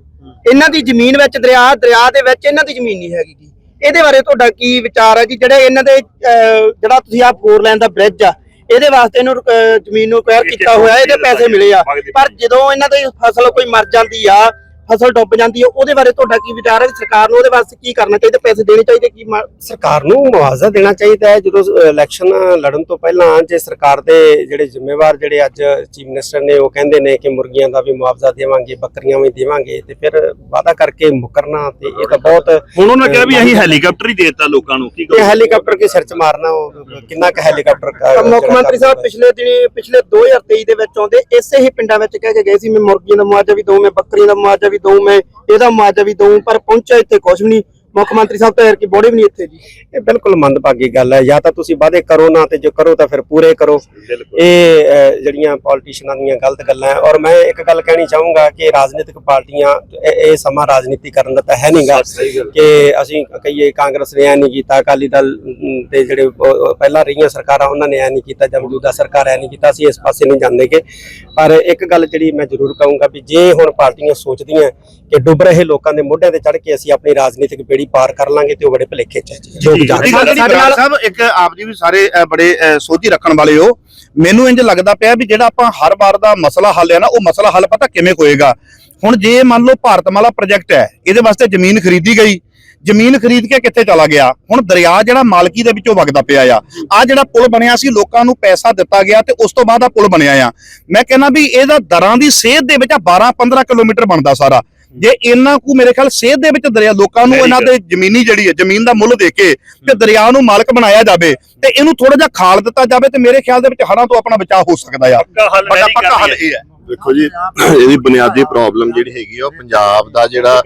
ਇਹਨਾਂ ਦੀ ਜ਼ਮੀਨ ਵਿੱਚ ਦਰਿਆ ਦਰਿਆ ਦੇ ਵਿੱਚ ਇਹਨਾਂ ਦੀ ਜ਼ਮੀਨ ਨਹੀਂ ਹੈਗੀ ਜੀ। ਇਹਦੇ ਬਾਰੇ ਤੁਹਾਡਾ ਕੀ ਵਿਚਾਰ ਹੈ ਜੀ? ਜਿਹੜੇ ਇਹਨਾਂ ਦੇ ਜਿਹੜਾ ਤੁਸੀਂ ਆ ਫੋਰ ਲਾਈਨ ਦਾ ਬ੍ਰਿਜ ਆ ਇਹਦੇ ਵਾਸਤੇ ਇਹਨੂੰ ਜ਼ਮੀਨ ਨੂੰ ਅਕਵਾਇਰ ਕੀਤਾ ਹੋਇਆ ਇਹਦੇ ਪੈਸੇ ਮਿਲੇ ਆ। ਪਰ ਜਦੋਂ ਇਹਨਾਂ ਦੀ ਫਸਲ ਕੋਈ ਮਰ ਜਾਂਦੀ ਆ ਫਸਲ ਡੁੱਬ ਜਾਂਦੀ ਆ ਉਹਦੇ ਬਾਰੇ ਤੁਹਾਡਾ ਕੀ ਵਿਚਾਰ ਹੈ ਸਰਕਾਰ ਨੂੰ ਉਹਦੇ ਵਾਸਤੇ ਕੀ ਕਰਨਾ ਚਾਹੀਦਾ ਪੈਸੇ ਦੇਣੇ ਚਾਹੀਦੇ ਕੀ ਸਰਕਾਰ ਨੂੰ ਮੁਆਵਜ਼ਾ ਦੇਣਾ ਚਾਹੀਦਾ ਹੈ। ਜਦੋਂ ਇਲੈਕਸ਼ਨ ਲੜਨ ਤੋਂ ਪਹਿਲਾਂ ਜੇ ਸਰਕਾਰ ਦੇ ਜਿਹੜੇ ਜ਼ਿੰਮੇਵਾਰ ਜਿਹੜੇ ਅੱਜ ਚੀਫ ਮਿਨਿਸਟਰ ਨੇ ਉਹ ਕਹਿੰਦੇ ਨੇ ਕਿ ਮੁਰਗੀਆਂ ਦਾ ਵੀ ਮੁਆਵਜ਼ਾ ਦੇਵਾਂਗੇ ਬੱਕਰੀਆਂ ਵੀ ਦੇਵਾਂਗੇ ਤੇ ਫਿਰ ਵਾਅਦਾ ਕਰਕੇ ਮੁਕਰਨਾ ਤੇ ਇਹ ਤਾਂ ਬਹੁਤ ਹੁਣ ਉਹਨਾਂ ਕਿਹਾ ਵੀ ਅਸੀਂ ਹੈਲੀਕਾਪਟਰ ਹੀ ਦੇ ਦਿੱਤਾ ਲੋਕਾਂ ਨੂੰ। ਕੀ ਇਹ ਕਹੋ ਹੈਲੀਕਾਪਟਰ ਕੇ ਸਿਰ ਚ ਮਾਰਨਾ ਉਹ ਕਿੰਨਾ ਕੁ ਹੈਲੀਕਾਪਟਰ ਮੁੱਖ ਮੰਤਰੀ ਸਾਹਿਬ ਪਿਛਲੇ ਦਿਨੀ ਪਿਛਲੇ 2023 ਦੇ ਵਿੱਚ ਆਉਂਦੇ ਇਸੇ ਹੀ ਪਿੰਡਾਂ ਵਿੱਚ ਕਹਿ ਕੇ ਗਏ ਸੀ ਮੈਂ ਮੁਰਗੀਆਂ ਦਾ ਮੁਆਵਜ਼ਾ ਵੀ ਦਊਂ ਮੈਂ ਬੱਕਰੀਆਂ ਦਾ ਮੁਆਵਜ਼ਾ ਵੀ ਦਊਂ ਮੈਂ ਇਹਦਾ ਮੁਆਵਜ਼ਾ ਵੀ ਦਊ ਪਰ ਪਹੁੰਚਿਆ ਇੱਥੇ ਕੁਝ ਵੀ ਨਹੀਂ। ਮੁੱਖ ਮੰਤਰੀ ਸਾਹਿਬ ਤਾਂ ਯਾਰ ਕੀ ਬੋੜੀ ਵੀ ਨਹੀਂ ਇੱਥੇ ਜੀ। ਇਹ ਬਿਲਕੁਲ ਮੰਦਭਾਗੀ ਗੱਲ ਹੈ। ਜਾਂ ਤਾਂ ਤੁਸੀਂ ਵਾਅਦੇ ਕਰੋ ਨਾ ਤੇ ਜੋ ਕਰੋ ਤਾਂ ਫਿਰ ਪੂਰੇ ਕਰੋ। ਇਹ ਜਿਹੜੀਆਂ ਪੋਲੀਟੀਸ਼ੀਅਨਾਂ ਦੀਆਂ ਗਲਤ ਗੱਲਾਂ ਹੈ। ਔਰ ਮੈਂ ਇੱਕ ਗੱਲ ਕਹਿਣੀ ਚਾਹੂੰਗਾ ਕਿ ਰਾਜਨੀਤਿਕ ਪਾਰਟੀਆਂ ਇਹ ਇਹ ਸਮਾਂ ਰਾਜਨੀਤੀ ਕਰਨ ਦਾ ਤਾਂ ਹੈ ਨਹੀਂਗਾ ਕਿ ਅਸੀਂ ਕਹੀਏ ਕਾਂਗਰਸ ਨੇ ਐ ਨਹੀਂ ਕੀਤਾ ਅਕਾਲੀ ਦਲ ਅਮ, ਦੇ ਜਿਹੜੇ ਉਹ- ਉਹ ਪਹਿਲਾਂ ਰਹੀਆਂ ਸਰਕਾਰਾਂ ਉਹਨਾਂ ਨੇ ਐ ਨਹੀਂ ਕੀਤਾ ਜਾਂ ਮੌਜੂਦਾ ਸਰਕਾਰ ਐ ਨਹੀਂ ਕੀਤਾ ਅਸੀਂ ਇਸ ਪਾਸੇ ਨਹੀਂ ਜਾਂਦੇ ਕਿ ਪਰ ਇੱਕ ਗੱਲ ਜਿਹੜੀ ਮੈਂ ਜ਼ਰੂਰ ਕਹੂੰਗਾ ਵੀ ਜੇ ਹੁਣ ਪਾਰਟੀਆਂ ਸੋਚਦੀਆਂ ਕਿ ਡੁੱਬ ਰਹੇ ਲੋਕਾਂ ਦੇ ਮੋਢਿਆਂ ਤੇ ਚੜ੍ਹ ਕੇ ਅਸੀਂ ਆਪਣੀ ਰਾਜਨੀਤਿਕ ਬੇੜੀ ਪਾਰ ਕਰ ਲਾਂਗੇ ਤੇ ਉਹ ਬੜੇ ਭਲੇਖੇ ਚ ਸਾਹਿਬ ਇੱਕ ਆਪ ਜੀ ਵੀ ਸਾਰੇ ਅ, ਬੜੇ ਅ, ਸੋਝੀ ਰੱਖਣ ਵਾਲੇ ਹੋ। ਮੈਨੂੰ ਇੰਜ ਲੱਗਦਾ ਪਿਆ ਵੀ ਜਿਹੜਾ ਆਪਾਂ ਹਰ ਵਾਰ ਦਾ ਮਸਲਾ ਹੱਲ ਹੈ ਨਾ ਉਹ ਮਸਲਾ ਹੱਲ ਪਤਾ ਕਿਵੇਂ ਹੋਏਗਾ? ਹੁਣ ਜੇ ਮੰਨ ਲਓ ਭਾਰਤਮਾਲਾ ਪ੍ਰੋਜੈਕਟ ਹੈ ਇਹਦੇ ਵਾਸਤੇ ਜ਼ਮੀਨ ਖਰੀਦੀ ਗਈ। ਜ਼ਮੀਨ ਖਰੀਦ ਕੇ ਕਿੱਥੇ ਚਲਾ ਗਿਆ? ਹੁਣ ਦਰਿਆ ਜਿਹੜਾ ਮਾਲਕੀ ਦੇ ਵਿੱਚੋਂ ਵਗਦਾ ਪਿਆ ਆ। ਆ ਜਿਹੜਾ ਪੁਲ ਬਣਿਆ ਸੀ ਲੋਕਾਂ ਨੂੰ ਪੈਸਾ ਦਿੱਤਾ ਗਿਆ ਤੇ ਉਸ ਤੋਂ ਬਾਅਦ ਆ ਪੁਲ ਬਣਿਆ ਆ। ਮੈਂ ਕਹਿੰਦਾ ਵੀ ਇਹਦਾ ਦਰਾਂ ਦੀ ਸੇਧ ਦੇ ਵਿੱਚ 12 15 ਕਿਲੋਮੀਟਰ ਬਣਦਾ ਸਾਰਾ। ਜੇ ਇਹਨਾਂ ਕੁ ਮੇਰੇ ਖਿਆਲ ਸੇਧ ਦੇ ਵਿੱਚ ਦਰਿਆ ਲੋਕਾਂ ਨੂੰ ਇਹਨਾਂ ਦੇ ਜ਼ਮੀਨੀ ਜਿਹੜੀ ਹੈ ਜ਼ਮੀਨ ਦਾ ਮੁੱਲ ਦੇ ਕੇ ਤੇ ਦਰਿਆ ਨੂੰ ਮਾਲਕ ਬਣਾਇਆ ਜਾਵੇ ਤੇ ਇਹਨੂੰ ਥੋੜਾ ਜਿਹਾ ਖਾਲ ਦਿੱਤਾ ਜਾਵੇ ਤੇ ਮੇਰੇ ਖਿਆਲ ਦੇ ਵਿੱਚ ਹੜ੍ਹਾਂ ਤੋਂ ਆਪਣਾ ਬਚਾਅ ਹੋ ਸਕਦਾ ਆ ਪੱਕਾ ਹੱਲ ਇਹ ਹੈ। ਦੇਖੋ ਜੀ ਇਹਦੀ ਬੁਨਿਆਦੀ ਪ੍ਰੋਬਲਮ ਜਿਹੜੀ ਹੈਗੀ ਆ ਉਹ ਪੰਜਾਬ ਦਾ ਜਿਹੜਾ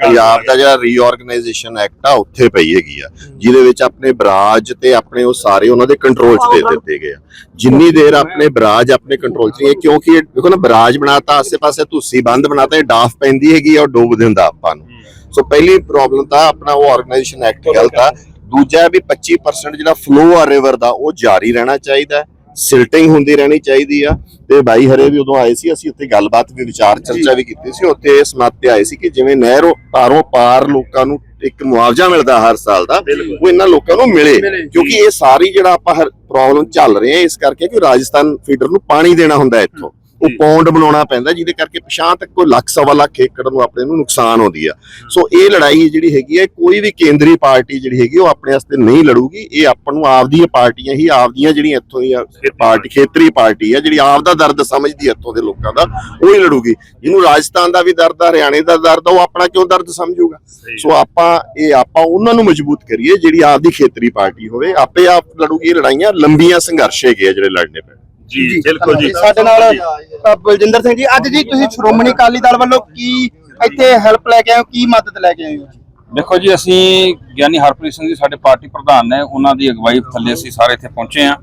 ਪੰਜਾਬ ਦਾ ਜਿਹੜਾ ਰੀਆਰਗੇਨਾਈਜੇਸ਼ਨ ਐਕਟ ਆ ਉੱਥੇ ਪਈ ਹੈਗੀ ਆ ਜਿਹਦੇ ਵਿੱਚ ਆਪਣੇ ਬਰਾਜ ਤੇ ਆਪਣੇ ਉਹ ਸਾਰੇ ਉਹਨਾਂ ਦੇ ਕੰਟਰੋਲ 'ਚ ਦੇ ਦਿੱਤੇ ਗਏ ਆ। ਜਿੰਨੀ ਦੇਰ ਆਪਣੇ ਬਰਾਜ ਆਪਣੇ ਕੰਟਰੋਲ 'ਚ ਨਹੀਂ ਹੈ ਕਿਉਂਕਿ ਇਹ ਦੇਖੋ ਨਾ ਬਰਾਜ ਬਣਾਤਾ ਆਸੇ-ਪਾਸੇ ਤੁਸੀਂ ਬੰਦ ਬਣਾਤਾ ਇਹ ਡਾਫ ਪੈਂਦੀ ਹੈਗੀ ਆ ਉਹ ਡੋਬ ਦਿੰਦਾ ਆਪਾਂ ਨੂੰ। ਸੋ ਪਹਿਲੀ ਪ੍ਰੋਬਲਮ ਤਾਂ ਆਪਣਾ ਉਹ ਆਰਗੇਨਾਈਜੇਸ਼ਨ ਐਕਟ ਗਲਤ ਆ। ਦੂਜਾ ਵੀ 25% ਜਿਹੜਾ ਫਲੋ ਆ ਰਿਵਰ ਦਾ ਉਹ ਜਾਰੀ ਰਹਿਣਾ ਚਾਹੀਦਾ ਹੈ। ਸਿਲਟਿੰਗ ਹੁੰਦੀ ਰਹਿਣੀ ਚਾਹੀਦੀ ਆ। ਤੇ ਬਾਈ ਹਰੇ ਵੀ ਉਦੋਂ ਆਏ ਸੀ ਅਸੀਂ ਉੱਥੇ ਗੱਲਬਾਤ ਵੀ ਵਿਚਾਰ ਚਰਚਾ ਵੀ ਕੀਤੀ ਸੀ। ਉੱਥੇ ਇਸ ਮਤ ਤੇ ਆਏ ਸੀ ਕਿ ਜਿਵੇਂ ਨਹਿਰੋਂ ਪਾਰੋਂ ਪਾਰ ਲੋਕਾਂ ਨੂੰ ਇੱਕ ਮੁਆਵਜ਼ਾ ਮਿਲਦਾ ਹਰ ਸਾਲ ਦਾ। ਉਹ ਇਹਨਾਂ ਲੋਕਾਂ ਨੂੰ ਮਿਲੇ। ਮਿਲੇ। ਕਿਉਂਕਿ ਇਹ ਸਾਰੀ ਜਿਹੜਾ ਆਪਾਂ ਪ੍ਰੋਬਲਮ ਚੱਲ ਰਹੇ ਆ ਇਸ ਕਰਕੇ ਕਿ ਰਾਜਸਥਾਨ ਫੀਡਰ ਨੂੰ ਪਾਣੀ ਦੇਣਾ ਹੁੰਦਾ ਇੱਥੋਂ। ਉਹ। ਪੌਂਡ ਬਣਾਉਣਾ ਪੈਂਦਾ ਜਿਹਦੇ ਕਰਕੇ ਪਛਾਂ ਤੱਕ ਕੋਈ ਲੱਖ ਸਵਾ ਲੱਖ ਏਕੜ ਨੂੰ ਆਪਣੇ ਨੂੰ ਨੁਕਸਾਨ ਹੁੰਦੀ ਆ। ਸੋ ਇਹ ਲੜਾਈ ਜਿਹੜੀ ਹੈਗੀ ਹੈ ਕੋਈ ਵੀ ਕੇਂਦਰੀ ਪਾਰਟੀ ਜਿਹੜੀ ਹੈਗੀ ਉਹ ਆਪਣੇ ਵਾਸਤੇ ਨਹੀਂ ਲੜੂਗੀ। ਇਹ ਆਪਾਂ ਨੂੰ ਆਪਦੀਆਂ ਪਾਰਟੀਆਂ ਹੀ ਆਪਦੀਆਂ ਜਿਹੜੀਆਂ ਇੱਥੋਂ ਦੀਆਂ ਪਾਰਟੀ ਖੇਤਰੀ ਪਾਰਟੀ ਆ ਜਿਹੜੀ ਆਪ ਦਾ ਦਰਦ ਸਮਝਦੀ ਹੈ ਇੱਥੋਂ ਦੇ ਲੋਕਾਂ ਦਾ ਉਹ ਹੀ ਲੜੂਗੀ। ਜਿਹਨੂੰ ਰਾਜਸਥਾਨ ਦਾ ਵੀ ਦਰਦ ਆ ਹਰਿਆਣੇ ਦਾ ਦਰਦ ਆ ਉਹ ਆਪਣਾ ਕਿਉਂ ਦਰਦ ਸਮਝੂਗਾ? ਸੋ ਆਪਾਂ ਇਹ ਆਪਾਂ ਉਹਨਾਂ ਨੂੰ ਮਜ਼ਬੂਤ ਕਰੀਏ ਜਿਹੜੀ ਆਪਦੀ ਖੇਤਰੀ ਪਾਰਟੀ ਹੋਵੇ। ਆਪੇ ਆਪ ਲੜੂਗੀ ਲੜਾਈਆਂ ਲੰਬੀਆਂ ਸੰਘਰਸ਼ ਹੈਗੇ ਆ ਜਿਹੜੇ ਲੜਨੇ ਪੈਣ ਜੀ ਬਿਲਕੁਲ ਜੀ। ਸਾਡੇ ਨਾਲ ਅ, ਬਲਜਿੰਦਰ ਸਿੰਘ ਜੀ ਅੱਜ ਜੀ ਤੁਸੀਂ ਸ਼੍ਰੋਮਣੀ ਅਕਾਲੀ ਦਲ ਵੱਲੋਂ ਕੀ ਇੱਥੇ ਹੈਲਪ ਲੈ ਕੇ ਆਏ ਹੋ ਕੀ ਮਦਦ ਲੈ ਕੇ ਆਏ ਹੋ? ਦੇਖੋ ਜੀ ਅਸੀਂ ਗਿਆਨੀ ਹਰਪ੍ਰੀਤ ਸਿੰਘ ਜੀ ਸਾਡੇ ਪਾਰਟੀ ਪ੍ਰਧਾਨ ਨੇ ਉਹਨਾਂ ਦੀ ਅਗਵਾਈ ਥੱਲੇ ਅਸੀਂ ਸਾਰੇ ਇੱਥੇ ਪਹੁੰਚੇ ਆ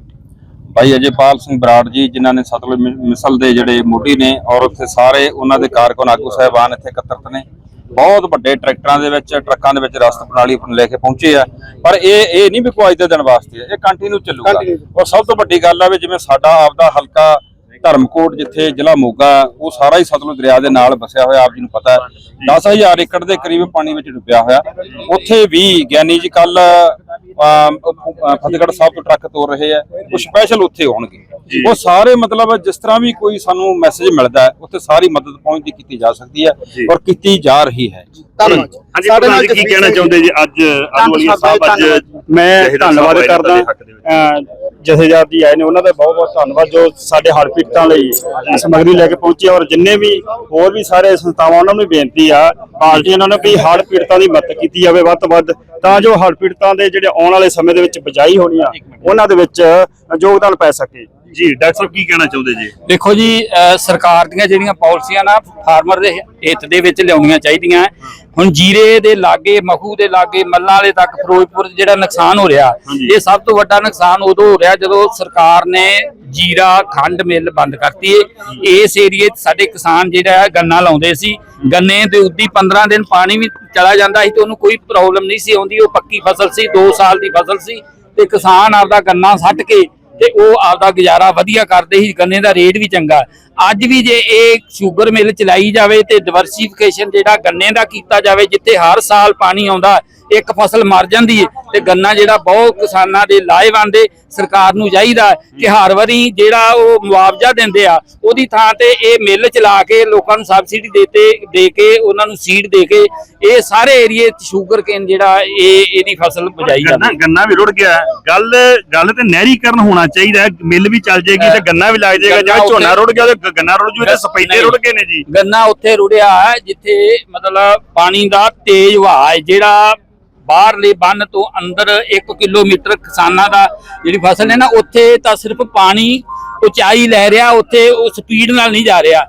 ਭਾਈ ਅਜੇਪਾਲ ਸਿੰਘ ਬਰਾੜ ਜੀ ਜਿਨ੍ਹਾਂ ਨੇ ਸਤਲੁਜ ਮਿ- ਮਿਸਲ ਦੇ ਜਿਹੜੇ ਮੋਢੀ ਨੇ ਔਰ ਉੱਥੇ ਸਾਰੇ ਉਹਨਾਂ ਦੇ ਕਾਰਕੁਨ ਆਗੂ ਸਾਹਿਬਾਨ ਇੱਥੇ ਇਕੱਤਰਤ ਨੇ। ਬਹੁਤ ਵੱਡੇ ਟਰੈਕਟਰਾਂ ਦੇ ਵਿੱਚ ਟਰੱਕਾਂ ਦੇ ਵਿੱਚ ਰਸਤ ਪ੍ਰਣਾਲੀ ਲੈ ਕੇ ਪਹੁੰਚੇ ਆ ਪਰ ਇਹ ਇਹ ਨਹੀਂ ਵੀ ਕੋਈ ਅੱਜ ਦੇ ਦਿਨ ਵਾਸਤੇ ਇਹ ਕੰਟੀਨਿਊ ਚੱਲੂਗਾ। ਔਰ ਸਭ ਤੋਂ ਵੱਡੀ ਗੱਲ ਆ ਵੀ ਜਿਵੇਂ ਸਾਡਾ ਆਪਦਾ ਹਲਕਾ ਧਰਮਕੋਟ ਜਿੱਥੇ ਜ਼ਿਲ੍ਹਾ ਮੋਗਾ ਉਹ ਸਾਰਾ ਹੀ ਸਤਲੁਜ ਦਰਿਆ ਦੇ ਨਾਲ ਵਸਿਆ ਹੋਇਆ ਆਪ ਜੀ ਨੂੰ ਪਤਾ ਹੈ। 10000 ਏਕੜ ਦੇ ਕਰੀਬ ਪਾਣੀ ਵਿੱਚ ਡੁੱਬਿਆ ਹੋਇਆ। ਉੱਥੇ ਵੀ ਗਿਆਨੀ ਜੀ ਕੱਲ ਫਤਿਹਗੜ੍ਹ ਸਾਹਿਬ ਤੋਂ ਟਰੱਕ ਤੋਰ ਰਹੇ ਆ ਉਹ ਸਪੈਸ਼ਲ ਉੱਥੇ ਹੋਣਗੇ ਉਹ ਸਾਰੇ ਮਤਲਬ ਜਿਸ ਤਰ੍ਹਾਂ ਵੀ ਕੋਈ ਸਾਨੂੰ ਮੈਸੇਜ ਮਿਲਦਾ ਹੈ ਉੱਥੇ ਸਾਰੀ ਮਦਦ ਪਹੁੰਚਦੀ ਕੀਤੀ ਜਾ ਸਕਦੀ ਹੈ ਔਰ ਕੀਤੀ ਜਾ ਰਹੀ ਹੈ। ਹਾਂਜੀ ਸਾਡੇ ਨਾਲ ਜੀ ਕੀ ਕਹਿਣਾ ਚਾਹੁੰਦੇ ਜੀ? ਅੱਜ ਆਲੂਵਾਲੀਆ ਸਾਹਿਬ ਅੱਜ ਮੈਂ ਧੰਨਵਾਦ ਨੇ ਕਰਦਾ। ਜਥੇਦਾਰ ਜੀ ਆਏ ਨੇ ਉਹਨਾਂ ਦਾ ਬਹੁਤ ਬਹੁਤ ਧੰਨਵਾਦ ਜੋ ਸਾਡੇ ਹੜ੍ਹ ਪੀੜਤਾਂ ਲਈ ਸਮੱਗਰੀ ਲੈ ਕੇ ਪਹੁੰਚੇ ਔਰ ਜਿੰਨੇ ਵੀ ਹੋਰ ਵੀ ਸਾਰੇ ਸੰਸਥਾਵਾਂ ਉਹਨਾਂ ਨੂੰ ਵੀ ਬੇਨਤੀ ਆ ਪਾਰਟੀਆਂ ਨਾਲ ਵੀ ਹੜ੍ਹ ਪੀੜਤਾਂ ਦੀ ਮਦਦ ਕੀਤੀ ਜਾਵੇ ਵੱਧ ਤੋਂ ਵੱਧ ਤਾਂ ਜੋ ਹੜ੍ਹ ਪੀੜਤਾਂ ਦੇ ਜਿਹੜੇ ਆਉਣ ਵਾਲੇ ਸਮੇਂ ਦੇ ਵਿੱਚ ਬਚਾਈ ਹੋਣੀ ਆ ਉਹਨਾਂ ਦੇ ਵਿੱਚ ਯੋਗਦਾਨ ਪੈ ਸਕੇ। ਜੀ ਡਾਕਟਰ ਸਾਹਿਬ ਕੀ ਕਹਿਣਾ ਚਾਹੁੰਦੇ ਜੀ? ਦੇਖੋ ਜੀ ਸਰਕਾਰ ਦੀਆਂ ਜਿਹੜੀਆਂ ਪਾਲਿਸੀਆਂ ਨਾ ਫਾਰਮਰ ਦੇ ਹਿੱਤ ਦੇ ਵਿੱਚ ਲਿਆਉਣੀਆਂ ਚਾਹੀਦੀਆਂ। ਹੁਣ ਜੀਰੇ ਦੇ ਲਾਗੇ ਮਖੂ ਦੇ ਲਾਗੇ ਮੱਲਾਂ ਵਾਲੇ ਤੱਕ ਫਿਰੋਜ਼ਪੁਰ ਜਿਹੜਾ ਨੁਕਸਾਨ ਹੋ ਰਿਹਾ ਇਹ ਸਭ ਤੋਂ ਵੱਡਾ ਨੁਕਸਾਨ ਉਦੋਂ ਹੋ ਰਿਹਾ ਜਦੋਂ ਸਰਕਾਰ ਨੇ ਜੀਰਾ ਖੰਡ ਮਿੱਲ ਬੰਦ ਕਰਤੀ ਏ। ਇਸ ਏਰੀਏ 'ਚ ਸਾਡੇ ਕਿਸਾਨ ਜਿਹੜਾ ਹੈ ਗੰਨਾ ਲਾਉਂਦੇ ਸੀ। ਗੰਨੇ ਦੇ ਉੱਦੀ 15 ਦਿਨ ਪਾਣੀ ਵੀ ਚਲਾ ਜਾਂਦਾ ਸੀ ਤੇ ਉਹਨੂੰ ਕੋਈ ਪ੍ਰੋਬਲਮ ਨਹੀਂ ਸੀ ਆਉਂਦੀ। ਉਹ ਪੱਕੀ ਫਸਲ ਸੀ 2 ਸਾਲ ਦੀ ਫਸਲ ਸੀ ਤੇ ਕਿਸਾਨ ਆਪਦਾ ਗੰਨਾ ਸੱਟ ਕੇ ਤੇ ਉਹ ਆਪਦਾ ਗੁਜ਼ਾਰਾ ਵਧੀਆ ਕਰਦੇ ਸੀ ਗੰਨੇ ਦਾ ਰੇਟ ਵੀ ਚੰਗਾ। ਅੱਜ ਵੀ ਜੇ ਇਹ ਸ਼ੂਗਰ ਮਿਲ ਚਲਾਈ ਜਾਵੇ ਤੇ ਡਿਵਰਸੀਫਿਕੇਸ਼ਨ ਜਿਹੜਾ ਗੰਨੇ ਦਾ ਕੀਤਾ ਜਾਵੇ ਜਿੱਥੇ ਹਰ ਸਾਲ ਪਾਣੀ ਆਉਂਦਾ ਇੱਕ ਫਸਲ ਮਰ ਜਾਂਦੀ ਹੈ ਤੇ ਗੰਨਾ ਜਿਹੜਾ ਬਹੁਤ ਕਿਸਾਨਾਂ ਦੇ ਲਾਹੇਵੰਦ ਏ ਸਰਕਾਰ ਨੂੰ ਚਾਹੀਦਾ ਕਿ ਹਰ ਵਾਰੀ ਜਿਹੜਾ ਉਹ ਮੁਆਵਜ਼ਾ ਦਿੰਦੇ ਆ ਉਹਦੀ ਥਾਂ ਤੇ ਇਹ ਮਿੱਲ ਚਲਾ ਕੇ ਲੋਕਾਂ ਨੂੰ ਸਬਸਿਡੀ ਦੇਤੇ ਦੇ ਕੇ ਉਹਨਾਂ ਨੂੰ ਸੀਡ ਦੇ ਕੇ ਇਹ ਸਾਰੇ ਏਰੀਏ ਸ਼ੂਗਰ ਕੇਨ ਜਿਹੜਾ ਇਹ ਇਹਦੀ ਫਸਲ ਬਜਾਈ ਜਾਂਦੀ ਗੰਨਾ ਵੀ ਰੁੜ ਗਿਆ ਗੱਲ ਗੱਲ ਤੇ ਨਹਿਰੀਕਰਨ ਹੋਣਾ ਚਾਹੀਦਾ ਹੈ। ਮਿੱਲ ਵੀ ਚੱਲ ਜਾਏਗੀ ਤੇ ਗੰਨਾ ਵੀ ਲੱਗ ਜਾਏਗਾ ਜਿਹੜਾ ਝੋਨਾ ਰੁੜ ਗਿਆ ਤੇ ਗੰਨਾ ਰੁੜ ਜੂ ਤੇ ਸਪੈਦੇ ਨਹੀਂ। ਰੁੜ ਗਏ ਨੇ ਜੀ। ਗੰਨਾ ਉੱਥੇ ਰੁੜਿਆ ਜਿੱਥੇ ਮਤਲਬ ਪਾਣੀ ਦਾ ਤੇਜ਼ ਵਹਾਅ ਹੈ ਜਿਹੜਾ ਬਾਹਰਲੇ ਬੰਨ ਤੋਂ ਅੰਦਰ 1 ਕਿਲੋਮੀਟਰ ਕਿਸਾਨਾਂ ਦਾ ਜਿਹੜੀ ਫਸਲ ਹੈ ਨਾ ਉੱਥੇ ਤਾਂ ਸਿਰਫ ਪਾਣੀ ਉਚਾਈ ਲੈ ਰਿਹਾ ਉੱਥੇ ਉਹ ਸਪੀਡ ਨਾਲ ਨਹੀਂ ਜਾ ਰਿਹਾ।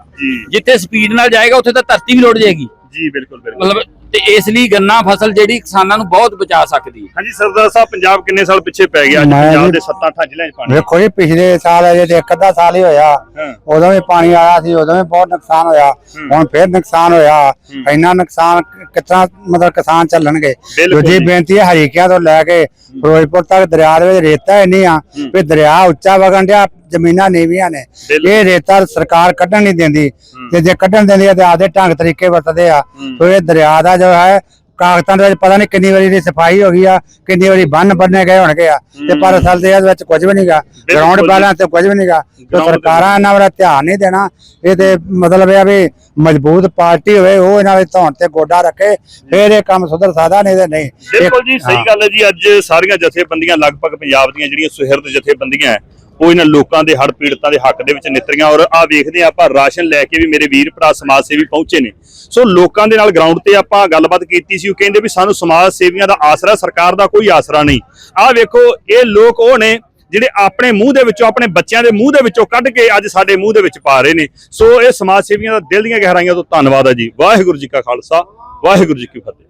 ਜਿੱਥੇ ਸਪੀਡ ਨਾਲ ਜਾਏਗਾ ਉੱਥੇ ਤਾਂ ਧਰਤੀ ਵੀ ਲੁੜ ਜਾਏਗੀ। ਜੀ ਬਿਲਕੁਲ ਬਿਲਕੁਲ। ਮਤਲਬ ਤੇ ਇਸ ਲਈ ਗੰਨਾ ਫਸਲ ਜਿਹੜੀ ਕਿਸਾਨਾਂ ਨੂੰ ਬਹੁਤ ਬਚਾ ਸਕਦੀ ਹੈ। ਹਾਂਜੀ ਸਰਦਾਰ ਸਾਹਿਬ ਪੰਜਾਬ ਕਿੰਨੇ ਸਾਲ ਪਿੱਛੇ ਪੈ ਗਿਆ? ਅੱਜ ਮੈਂ ਪੰਜਾਬ ਦੇ 7-8 ਜ਼ਿਲ੍ਹਿਆਂ 'ਚ ਪਾਣੀ ਵੇਖੋ ਜੀ ਪਿਛਲੇ ਸਾਲ ਅਜੇ ਤੇ ਇੱਕ ਅੱਧਾ ਸਾਲ ਹੀ ਹੋਇਆ। ਹਾਂ। ਉਦੋਂ ਵੀ ਪਾਣੀ ਆਇਆ ਸੀ ਉਦੋਂ ਵੀ ਬਹੁਤ ਨੁਕਸਾਨ ਹੋਇਆ। ਹੁਣ ਫੇਰ ਨੁਕਸਾਨ ਹੋਇਆ। ਇੰਨਾ ਨੁਕਸਾਨ ਕਿਤਨਾ ਮਤਲਬ ਕਿਸਾਨ ਚੱਲਣਗੇ ਬਿਲਕੁਲ ਦੂਜੀ ਜੀ। ਬੇਨਤੀ ਹੈ ਹਰੀਕਿਆਂ ਤੋਂ ਲੈ ਕੇ ਫਿਰੋਜ਼ਪੁਰ ਤੱਕ ਦਰਿਆ ਦੇ ਵਿੱਚ ਰੇਤਾ ਇੰਨੀ ਆ ਵੀ ਦਰਿਆ ਉੱਚਾ ਵਗਣ ਡਿਆ ਜ਼ਮੀਨਾਂ ਨੀਵੀਆਂ ਨੇ। ਬਿਲਕੁਲ। ਇਹ ਰੇਤਾ ਸਰਕਾਰ ਕੱਢਣ ਨਹੀਂ ਦਿੰਦੀ। ਤੇ ਜੇ ਕੱਢਣ ਦਿੰਦੀ ਹੈ ਤੇ ਆਪਦੇ ਢੰਗ ਤਰੀਕੇ ਵਰਤਦੇ ਆ। ਤੇ ਇਹ ਦਰਿਆ ਦਾ ਜੋ ਹੈ ਕਾਗਜ਼ਾਂ ਦੇ ਵਿੱਚ ਪਤਾ ਨਹੀਂ ਕਿੰਨੀ ਵਾਰੀ ਦੀ ਸਫ਼ਾਈ ਹੋ ਗਈ ਆ ਕਿੰਨੀ ਵਾਰੀ ਬੰਨ ਬੰਨੇ ਗਏ ਹੋਣਗੇ ਆ। ਤੇ ਪਰ ਅਸਲ ਦੇ ਵਿੱਚ ਕੁਝ ਵੀ ਨਹੀਂਗਾ ਗਰਾਊਂਡ। ਬੈਲੈਂਸ ਤੇ ਕੁਝ ਵੀ ਨਹੀਂਗਾ ਤੇ ਸਰਕਾਰਾਂ ਇਹਨਾਂ ਵੱਲ ਧਿਆਨ ਨਹੀਂ ਦੇਣਾ। ਇਹ ਤੇ ਮਤਲਬ ਇਹ ਆ ਵੀ ਮਜ਼ਬੂਤ ਪਾਰਟੀ ਹੋਵੇ ਉਹ ਇਹਨਾਂ ਦੇ ਧੌਣ ਤੇ ਗੋਡਾ ਰੱਖੇ ਫਿਰ ਇਹ ਕੰਮ ਸੁਧਰ ਸਕਦਾ ਨਹੀਂ ਤੇ ਨਹੀਂ। ਬਿਲਕੁਲ ਜੀ ਸਹੀ। ਗੱਲ ਹੈ ਜੀ ਅੱਜ ਸਾਰੀਆਂ ਜਥੇਬੰਦੀਆਂ ਲਗਭਗ ਪੰਜਾਬ ਦੀਆਂ ਜਿਹੜੀਆਂ ਸੁਹਿਰਦ ਜਥੇਬੰਦੀਆਂ ਉਹ ਇਹਨਾਂ ਲੋਕਾਂ ਦੇ ਹੜ ਪੀੜਤਾਂ ਦੇ ਹੱਕ ਦੇ ਵਿੱਚ ਨਿਤਰੀਆਂ ਔਰ ਆ ਵੇਖਦੇ ਹਾਂ ਆਪਾਂ ਰਾਸ਼ਨ ਲੈ ਕੇ ਵੀ ਮੇਰੇ ਵੀਰ ਭਰਾ ਸਮਾਜ ਸੇਵੀ ਪਹੁੰਚੇ ਨੇ। ਸੋ ਲੋਕਾਂ ਦੇ ਨਾਲ ਗਰਾਊਂਡ ਤੇ ਆਪਾਂ ਗੱਲਬਾਤ ਕੀਤੀ ਸੀ, ਉਹ ਕਹਿੰਦੇ ਵੀ ਸਾਨੂੰ ਸਮਾਜ ਸੇਵੀਆਂ ਦਾ ਆਸਰਾ, ਸਰਕਾਰ ਦਾ ਕੋਈ ਆਸਰਾ ਨਹੀਂ। ਆਹ ਵੇਖੋ, ਇਹ ਲੋਕ ਉਹ ਨੇ ਜਿਹੜੇ ਆਪਣੇ ਮੂੰਹ ਦੇ ਵਿੱਚੋਂ, ਆਪਣੇ ਬੱਚਿਆਂ ਦੇ ਮੂੰਹ ਦੇ ਵਿੱਚੋਂ ਕੱਢ ਕੇ ਅੱਜ ਸਾਡੇ ਮੂੰਹ ਦੇ ਵਿੱਚ ਪਾ ਰਹੇ ਨੇ। ਸੋ ਇਹ ਸਮਾਜ ਸੇਵੀਆਂ ਦਾ ਦਿਲ ਦੀਆਂ ਗਹਿਰਾਈਆਂ ਤੋਂ ਧੰਨਵਾਦ ਹੈ ਜੀ। ਵਾਹਿਗੁਰੂ ਜੀ ਕਾ ਖਾਲਸਾ, ਵਾਹਿਗੁਰੂ ਜੀ ਕੀ ਫਤਿਹ।